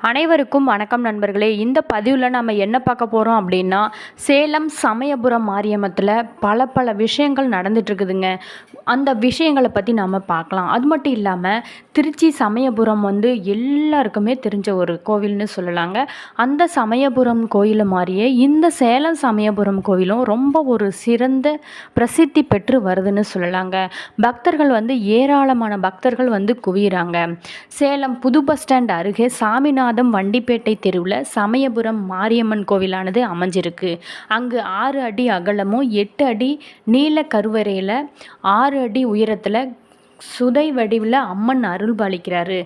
அனைவருக்கும் வணக்கம் நண்பர்களே. இந்த பதிவில் நம்ம என்ன பார்க்க போகிறோம் அப்படின்னா சேலம் சமயபுரம் மாரியம்மத்தில் பல பல விஷயங்கள் நடந்துட்டுருக்குதுங்க. அந்த விஷயங்களை பற்றி நம்ம பார்க்கலாம். அது மட்டும் இல்லாமல் திருச்சி சமயபுரம் வந்து எல்லாருக்குமே தெரிஞ்ச ஒரு கோவில்னு சொல்லலாங்க. அந்த சமயபுரம் கோயில் மாதிரியே இந்த சேலம் சமயபுரம் கோவிலும் ரொம்ப ஒரு சிறந்த பிரசித்தி பெற்று வருதுன்னு சொல்லலாங்க. பக்தர்கள் வந்து ஏராளமான பக்தர்கள் வந்து குவிகிறாங்க சேலம் புது பஸ் ஸ்டாண்ட் அருகே சாமிநாதம் வண்டிப்பேட்டை தெருவில் சமயபுரம் மாரியம்மன் கோவிலானது அமைஞ்சிருக்கு. அங்கு ஆறு அடி அகலமும் எட்டு அடி நீல கருவறையில் ஆறு அடி உயரத்தில் சுதை வடிவில் அம்மன் அருள் பாலிக்கிறாரு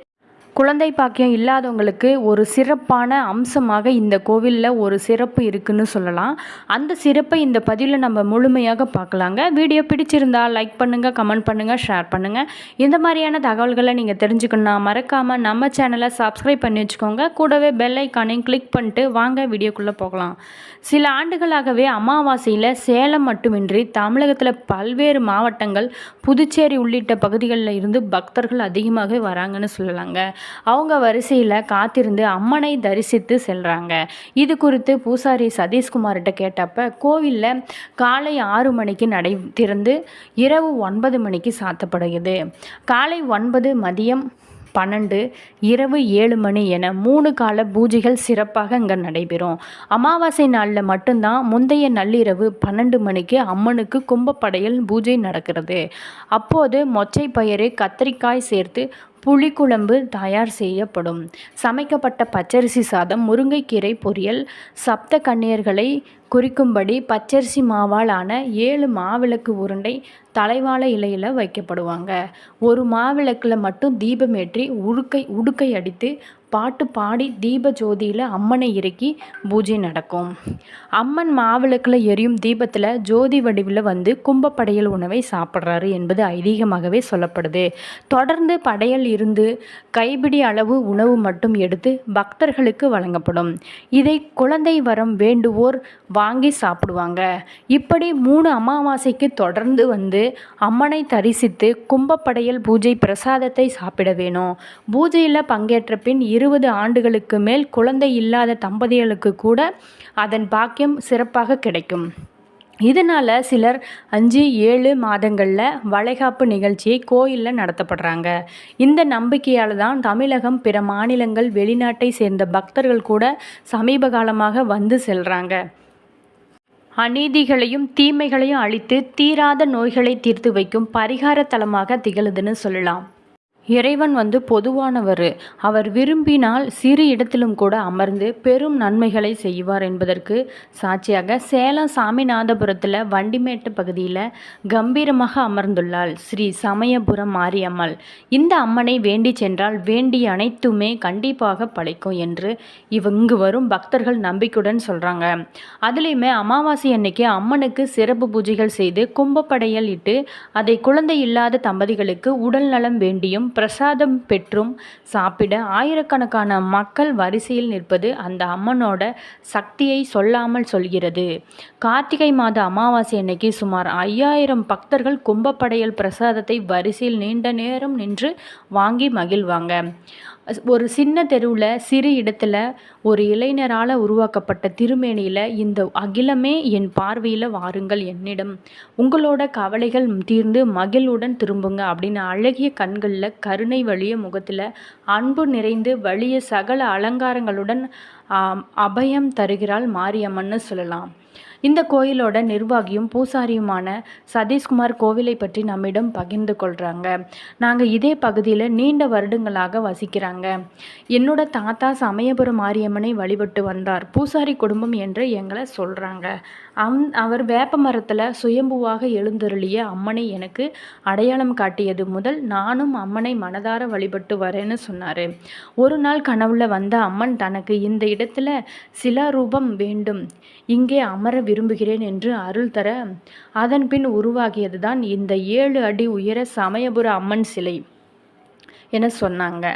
குழந்தை பாக்கியம் இல்லாதவங்களுக்கு ஒரு சிறப்பான அம்சமாக இந்த கோவிலில் ஒரு சிறப்பு இருக்குன்னு சொல்லலாம். அந்த சிறப்பை இந்த பதிவில் நம்ம முழுமையாக பார்க்கலாங்க. வீடியோ பிடிச்சிருந்தா லைக் பண்ணுங்கள் கமெண்ட் பண்ணுங்கள் ஷேர் பண்ணுங்கள் இந்த மாதிரியான தகவல்களை நீங்கள் தெரிஞ்சுக்கணும்னா மறக்காமல் நம்ம சேனலை சப்ஸ்கிரைப் பண்ணி வச்சுக்கோங்க. கூடவே பெல் ஐக்கானையும் கிளிக் பண்ணிட்டு வாங்க வீடியோக்குள்ளே போகலாம். சில ஆண்டுகளாகவே அமாவாசையில் சேலம் மட்டுமின்றி தமிழகத்தில் பல்வேறு மாவட்டங்கள் புதுச்சேரி உள்ளிட்ட பகுதிகளில் இருந்து பக்தர்கள் அதிகமாகவே வராங்கன்னு சொல்லலாங்க. அவங்க வரிசையில் காத்திருந்து அம்மனை தரிசித்து செல்கிறாங்க இது குறித்து பூசாரி சதீஷ்குமார்கிட்ட கேட்டப்ப கோவிலில் காலை ஆறு மணிக்கு நடை திறந்து இரவு ஒன்பது மணிக்கு சாத்தப்படுகிறது. காலை ஒன்பது மதியம் பன்னெண்டு இரவு ஏழு மணி என மூணு கால பூஜைகள் சிறப்பாக இங்கே நடைபெறும். அமாவாசை நாளில் மட்டும்தான் முந்தைய நள்ளிரவு பன்னெண்டு மணிக்கு அம்மனுக்கு கும்பப்படையல் பூஜை நடக்கிறது. அப்போது மொச்சை பயிறு கத்திரிக்காய் சேர்த்து புளிக்குழம்பு தயார் செய்யப்படும். சமைக்கப்பட்ட பச்சரிசி சாதம் முருங்கைக்கீரை பொரியல் சப்த கண்ணியர்களை குறிக்கும்படி பச்சரிசி மாவால் ஆன ஏழு மாவிளக்கு உருண்டை தலைவாழை இலையில் வைக்கப்படுவாங்க. ஒரு மாவிளக்கில் மட்டும் தீபமேற்றி உடுக்கை உடுக்கை அடித்து பாட்டு பாடி தீப ஜோதியில் அம்மனை இறக்கி பூஜை நடக்கும். அம்மன் மாவிளக்கில் எரியும் தீபத்தில் ஜோதி வடிவில் வந்து கும்பப்படையல் உணவை சாப்பிட்றாரு என்பது ஐதீகமாகவே சொல்லப்படுது. தொடர்ந்து படையல் இருந்து கைபிடி அளவு உணவு மட்டும் எடுத்து பக்தர்களுக்கு வழங்கப்படும். இதை குழந்தை வரம் வேண்டுவோர் வாங்கி சாப்பிடுவாங்க. இப்படி மூணு அமாவாசைக்கு தொடர்ந்து வந்து அம்மனை தரிசித்து கும்பப்படையல் பூஜை பிரசாதத்தை சாப்பிட வேணும். பூஜையில் பங்கேற்ற பின் இருபது ஆண்டுகளுக்கு மேல் குழந்தை இல்லாத தம்பதிகளுக்கு கூட அதன் பாக்கியம் சிறப்பாக கிடைக்கும். இதனால் சிலர் அஞ்சு ஏழு மாதங்களில் வளைகாப்பு நிகழ்ச்சியை கோயிலில் நடத்தப்படுறாங்க. இந்த நம்பிக்கையால் தான் தமிழகம் பிற மாநிலங்கள் வெளிநாட்டை சேர்ந்த பக்தர்கள் கூட சமீப காலமாக வந்து செல்கிறாங்க அநீதிகளையும் தீமைகளையும் அழித்து தீராத நோய்களை தீர்த்து வைக்கும் பரிகார தலமாக திகழுதுன்னு சொல்லலாம். இறைவன் வந்து பொதுவானவர். அவர் விரும்பினால் சிறு இடத்திலும் கூட அமர்ந்து பெரும் நன்மைகளை செய்வார் என்பதற்கு சாட்சியாக சேலம் சாமிநாதபுரத்தில் வண்டிமேட்டு பகுதியில் கம்பீரமாக அமர்ந்துள்ளாள் ஸ்ரீ சமயபுரம் மாரியம்மாள். இந்த அம்மனை வேண்டி சென்றால் வேண்டிய அனைத்துமே கண்டிப்பாக பழைக்கும் என்று இவங்கு வரும் பக்தர்கள் நம்பிக்கையுடன் சொல்கிறாங்க அதுலேயுமே அமாவாசை அன்னைக்கு அம்மனுக்கு சிறப்பு பூஜைகள் செய்து கும்பப்படையல் இட்டு அதை குழந்தை இல்லாத தம்பதிகளுக்கு உடல் நலம் வேண்டியும் பிரசாதம் பெற்றும் சாப்பிட ஆயிரக்கணக்கான மக்கள் வரிசையில் நிற்பது அந்த அம்மனோட சக்தியை சொல்லாமல் சொல்கிறது. கார்த்திகை மாத அமாவாசை அன்னைக்கு சுமார் ஐயாயிரம் பக்தர்கள் கும்பப்படையல் பிரசாதத்தை வரிசையில் நீண்ட நேரம் நின்று வாங்கி மகிழ்வாங்க. ஒரு சின்ன தெருவில் சிறு இடத்துல ஒரு இளைஞரால் உருவாக்கப்பட்ட திருமேனியில் இந்த அகிலமே என் பார்வையில் வாருங்கள் என்னிடம். உங்களோட கவலைகள் தீர்ந்து மகிழ்வுடன் திரும்புங்க அப்படின்னு அழகிய கண்களில் கருணை வழிய முகத்தில் அன்பு நிறைந்து வழிய சகல அலங்காரங்களுடன் அபயம் தருகிறாள் மாரியம்மன்னு சொல்லலாம். இந்த கோயிலோட நிர்வாகியும் பூசாரியுமான சதீஷ்குமார் கோவிலை பற்றி நம்மிடம் பகிர்ந்து கொள்கிறாங்க நாங்கள் இதே பகுதியில் நீண்ட வருடங்களாக வசிக்கிறாங்க. என்னோட தாத்தா சமயபுரம் மாரியம்மனை வழிபட்டு வந்தார். பூசாரி குடும்பம் என்று எங்களை சொல்கிறாங்க அம் அவர் வேப்ப மரத்தில் சுயம்புவாக எழுந்தருளிய அம்மனை எனக்கு அடையாளம் காட்டியது முதல் நானும் அம்மனை மனதார வழிபட்டு வரேன்னு சொன்னார். ஒரு நாள் கனவுல வந்த அம்மன் தனக்கு இந்த இடத்துல சிலாரூபம் வேண்டும். இங்கே அமர விரும்புகிறேன் என்று அருள் தர அதன் பின் இந்த ஏழு அடி உயர சமயபுர அம்மன் சிலை என சொன்னாங்க.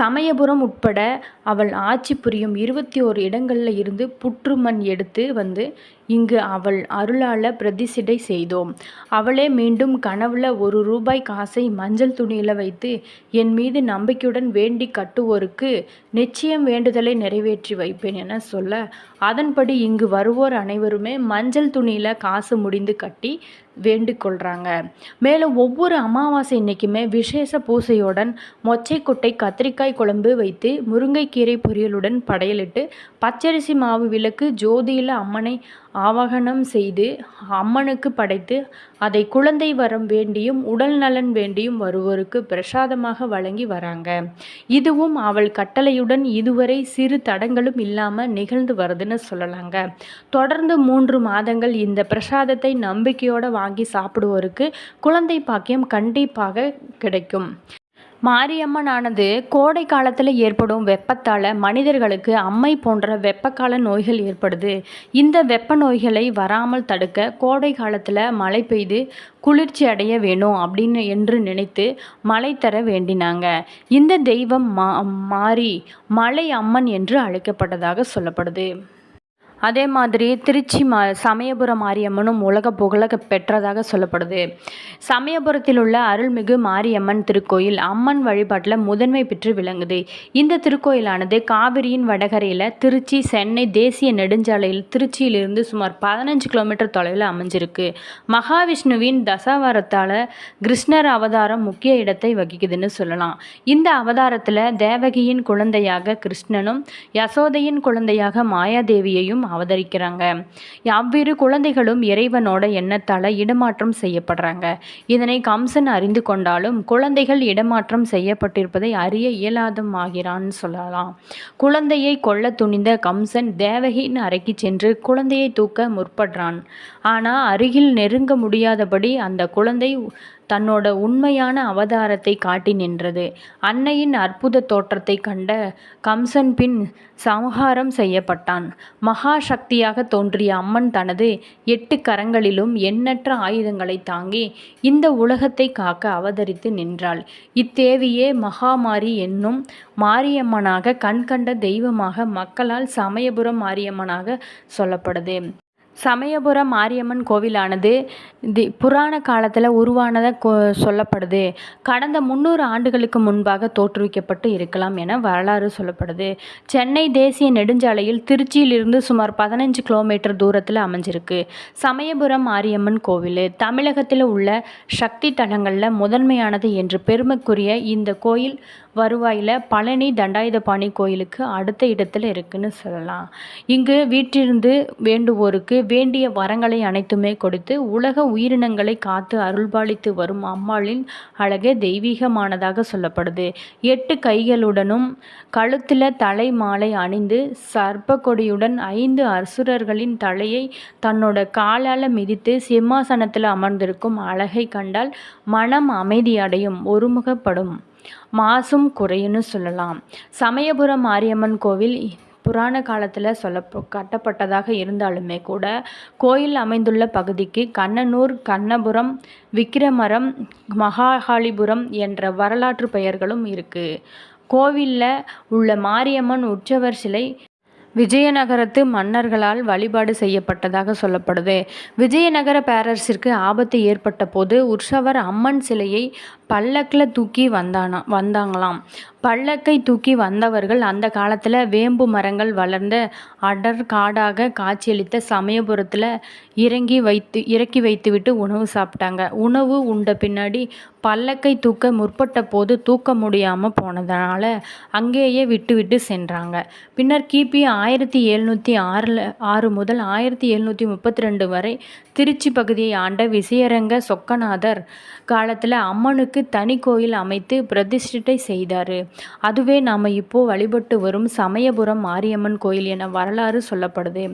சமயபுரம் உட்பட அவள் ஆட்சி புரியும் இருபத்தி ஓரு இடங்களில் இருந்து புற்றுமண் எடுத்து வந்து இங்கு அவள் அருளால பிரதிஷ்டை செய்தோம். அவளே மீண்டும் கனவுல ஒரு ரூபாய் காசை மஞ்சள் துணியில் வைத்து என் மீது நம்பிக்கையுடன் வேண்டி கட்டுவோருக்கு நிச்சயம் வேண்டுதலை நிறைவேற்றி வைப்பேன் என சொல்ல அதன்படி இங்கு வருவோர் அனைவருமே மஞ்சள் துணியில் காசு முடிந்து கட்டி வேண்டிக்கொள்கிறாங்க மேலும் ஒவ்வொரு அமாவாசை இன்னைக்குமே விசேஷ பூசையுடன் மொச்சைக்குட்டை கத்திரிக்காய் குழம்பு வைத்து முருங்கை முருங்கைக்கீரை பொரியலுடன் படையலிட்டு பச்சரிசி மாவு விளக்கு ஜோதியில் அம்மனை ஆவாகனம் செய்து அம்மனுக்கு படைத்து அதை குழந்தை வரம் வேண்டியும் உடல் நலன் வேண்டியும் வருவோருக்கு பிரசாதமாக வழங்கி வராங்க. இதுவும் அவள் கட்டளையுடன் இதுவரை சிறு தடங்களும் இல்லாமல் நிகழ்ந்து வருதுன்னு சொல்லலாங்க. தொடர்ந்து மூன்று மாதங்கள் இந்த பிரசாதத்தை நம்பிக்கையோடு வாங்கி சாப்பிடுவோருக்கு குழந்தை பாக்கியம் கண்டிப்பாக கிடைக்கும். மாரியம்மனானது கோடை காலத்தில் ஏற்படும் வெப்பத்தால் மனிதர்களுக்கு அம்மை போன்ற வெப்பக்கால நோய்கள் ஏற்படுது. இந்த வெப்ப நோய்களை வராமல் தடுக்க கோடை காலத்தில் மழை பெய்து குளிர்ச்சி அடைய வேணும் அப்படின்னு என்று நினைத்து மழை தர வேண்டினாங்க. இந்த தெய்வம் மா மாறி மலை அம்மன் என்று அழைக்கப்பட்டதாக சொல்லப்படுது. அதே மாதிரி திருச்சி மா சமயபுரம் மாரியம்மனும் உலக புகழ பெற்றதாக சொல்லப்படுது. சமயபுரத்தில் உள்ள அருள்மிகு மாரியம்மன் திருக்கோயில் அம்மன் வழிபாட்டில் முதன்மை பெற்று விளங்குது. இந்த திருக்கோயிலானது காவிரியின் வடகரையில் திருச்சி சென்னை தேசிய நெடுஞ்சாலையில் திருச்சியிலிருந்து சுமார் பதினஞ்சு கிலோமீட்டர் தொலைவில் அமைஞ்சிருக்கு. மகாவிஷ்ணுவின் தசாவரத்தால் கிருஷ்ணர் அவதாரம் முக்கிய இடத்தை வகிக்குதுன்னு சொல்லலாம். இந்த அவதாரத்தில் தேவகியின் குழந்தையாக கிருஷ்ணனும் யசோதையின் குழந்தையாக மாயாதேவியையும் அவதரிக்கிறாங்க. அவ்விரு குழந்தைகளும் இறைவனோட எண்ணத்தால் இடமாற்றம் செய்யப்படுறாங்க. இதனை கம்சன் அறிந்து கொண்டாலும் குழந்தைகள் இடமாற்றம் செய்யப்பட்டிருப்பதை அறிய இயலாதமாகிறான்னு சொல்லலாம். குழந்தையை கொல்ல துணிந்த கம்சன் தேவகியின் அறைக்கு சென்று குழந்தையை தூக்க முற்படுறான். ஆனால் அருகில் நெருங்க முடியாதபடி அந்த குழந்தை தன்னோட உண்மையான அவதாரத்தை காட்டி நின்றது. அன்னையின் அற்புத தோற்றத்தை கண்ட கம்சன் பின் சம்ஹாரம் செய்யப்பட்டான். மகா சக்தியாக தோன்றிய அம்மன் தனது எட்டு கரங்களிலும் எண்ணற்ற ஆயுதங்களை தாங்கி இந்த உலகத்தை காக்க அவதரித்து நின்றாள். இத்தேவியே மகாமாரி என்னும் மாரியம்மனாக கண்கண்ட தெய்வமாக மக்களால் சமயபுரம் மாரியம்மனாக சொல்லப்படுது. சமயபுரம் மாரியம்மன் கோவிலானது தி புராண காலத்தில் உருவானதாக கொ சொல்லப்படுது. கடந்த முந்நூறு ஆண்டுகளுக்கு முன்பாக தோற்றுவிக்கப்பட்டு இருக்கலாம் என வரலாறு சொல்லப்படுது. சென்னை தேசிய நெடுஞ்சாலையில் திருச்சியிலிருந்து சுமார் பதினஞ்சு கிலோமீட்டர் தூரத்தில் அமைஞ்சிருக்கு. சமயபுரம் மாரியம்மன் கோவில். தமிழகத்தில் உள்ள சக்தி தலங்களில் முதன்மையானது என்று பெருமைக்குரிய இந்த கோயில் வருவாயில் பழனி தண்டாயுதபாணி கோயிலுக்கு அடுத்த இடத்துல இருக்குன்னு சொல்லலாம். இங்கு வீட்டிலிருந்து வேண்டுவோருக்கு வேண்டிய வரங்களை அனைத்துமே கொடுத்து உலக உயிரினங்களை காத்து அருள்பாலித்து வரும் அம்மாளின் அழகே தெய்வீகமானதாக சொல்லப்படுது. எட்டு கைகளுடனும் கழுத்தில் தலை மாலை அணிந்து சர்ப்ப கொடியுடன் ஐந்து அசுரர்களின் தலையை தன்னோட காலால் மிதித்து சிம்மாசனத்தில் அமர்ந்திருக்கும் அழகை கண்டால் மனம் அமைதியடையும் ஒருமுகப்படும். மாசும் குறையுன்னு சொல்லலாம். சமயபுரம் மாரியம்மன் கோவில் புராண காலத்தில் சொல்ல கட்டப்பட்டதாக இருந்தாலுமே கூட கோயில் அமைந்துள்ள பகுதிக்கு கண்ணனூர் கண்ணபுரம் விக்கிரமரம் மகாகாளிபுரம் என்ற வரலாற்று பெயர்களும் இருக்குது கோவிலில் உள்ள மாரியம்மன் உற்சவர் சிலை விஜயநகரத்து மன்னர்களால் வழிபாடு செய்யப்பட்டதாக சொல்லப்படுது. விஜயநகர பேரரசிற்கு ஆபத்து ஏற்பட்ட போது உற்சவர் அம்மன் சிலையை பல்லக்கில் தூக்கி வந்தானா வந்தாங்களாம். பல்லக்கை தூக்கி வந்தவர்கள் அந்த காலத்தில் வேம்பு மரங்கள் வளர்ந்த அடர் காடாக காட்சியளித்த சமயபுரத்தில் இறங்கி வைத்து இறக்கி வைத்துவிட்டு உணவு சாப்பிட்டாங்க. உணவு உண்ட பின்னாடி பல்லக்கை தூக்க முற்பட்ட போது தூக்க முடியாமல் போனதனால அங்கேயே விட்டு விட்டு சென்றாங்க. பின்னர் கிபி ஆயிரத்தி எழுநூற்றி ஆறில் ஆறு முதல் ஆயிரத்தி எழுநூற்றி முப்பத்தி ரெண்டு வரை திருச்சி பகுதியை ஆண்ட விசயரங்க சொக்கநாதர் காலத்தில் அம்மனுக்கு தனி கோயில் அமைத்து பிரதிஷ்டை செய்தார். அதுவே நாம் இப்போது வழிபட்டு வரும் சமயபுரம் மாரியம்மன் கோயில் என வரலாறு சொல்லப்படுது.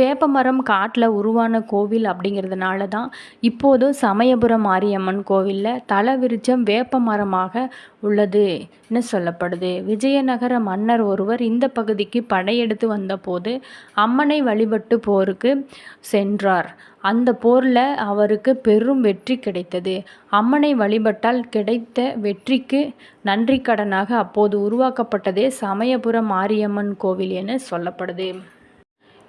வேப்பமரம் காட்டில் உருவான கோவில் அப்படிங்கிறதுனால தான் இப்போது சமயபுரம் மாரியம்மன் கோவிலில் தல விருச்சம் வேப்பமரமாக உள்ளதுன்னு சொல்லப்படுது. விஜயநகர மன்னர் ஒருவர் இந்த பகுதிக்கு படையெடுத்து வந்தபோது அம்மனை வழிபட்டு போருக்கு சென்றார். அந்த போரில் அவருக்கு பெரும் வெற்றி கிடைத்தது. அம்மனை வழிபட்டால் கிடைத்த வெற்றிக்கு நன்றிக்கடனாக அப்போது உருவாக்கப்பட்டதே சமயபுரம் மாரியம்மன் கோவில் என சொல்லப்படுது.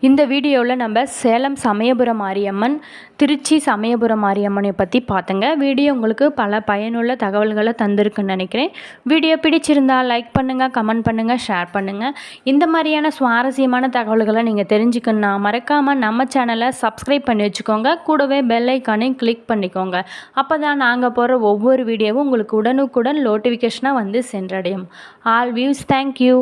இந்த வீடியோவில் நம்ம சேலம் சமயபுரம் மாரியம்மன் திருச்சி சமயபுரம் மாரியம்மனை பற்றி பார்த்தங்க. வீடியோ உங்களுக்கு பல பயனுள்ள தகவல்களை தந்திருக்குன்னு நினைக்கிறேன். வீடியோ பிடிச்சிருந்தால் லைக் பண்ணுங்கள் கமெண்ட் பண்ணுங்கள் ஷேர் பண்ணுங்கள் இந்த மாதிரியான சுவாரஸ்யமான தகவல்களை நீங்கள் தெரிஞ்சுக்கணுன்னா மறக்காமல் நம்ம சேனலை சப்ஸ்கிரைப் பண்ணி வச்சுக்கோங்க. கூடவே பெல் ஐக்கானையும் கிளிக் பண்ணிக்கோங்க. அப்போ தான் நாங்கள் போகிற ஒவ்வொரு வீடியோவும் உங்களுக்கு உடனுக்குடன் நோட்டிஃபிகேஷனாக வந்து சென்றடையும். All views thank you